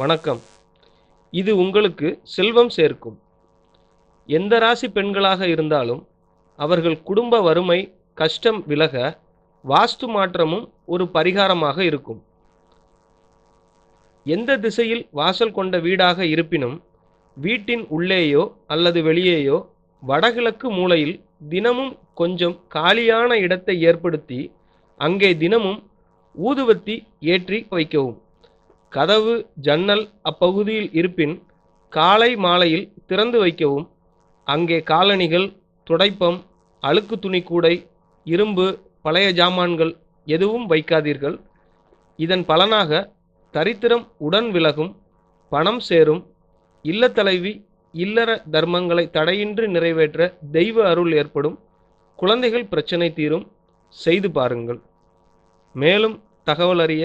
வணக்கம். இது உங்களுக்கு செல்வம் சேர்க்கும். எந்த ராசி பெண்களாக இருந்தாலும் அவர்கள் குடும்ப வறுமை கஷ்டம் விலக வாஸ்து மாற்றமும் ஒரு பரிகாரமாக இருக்கும். எந்த திசையில் வாசல் கொண்ட வீடாக இருப்பினும் வீட்டின் உள்ளேயோ அல்லது வெளியேயோ வடகிழக்கு மூலையில் தினமும் கொஞ்சம் காலியான இடத்தை ஏற்படுத்தி அங்கே தினமும் ஊதுவத்தி ஏற்றி வைக்கவும். கதவு ஜன்னல் அப்பகுதியில் இருப்பின் காலை மாலையில் திறந்து வைக்கவும். அங்கே காலணிகள் துடைப்பம் அழுக்கு துணி கூடை இரும்பு பழைய ஜாமான்கள் எதுவும் வைக்காதீர்கள். இதன் பலனாக தரித்திரம் உடன் விலகும் பணம் சேரும் இல்லத்தலைவி இல்லற தர்மங்களை தடையின்றி நிறைவேற்ற தெய்வ அருள் ஏற்படும் குழந்தைகள் பிரச்சனை தீரும் செய்து பாருங்கள். மேலும் தகவல் அறிய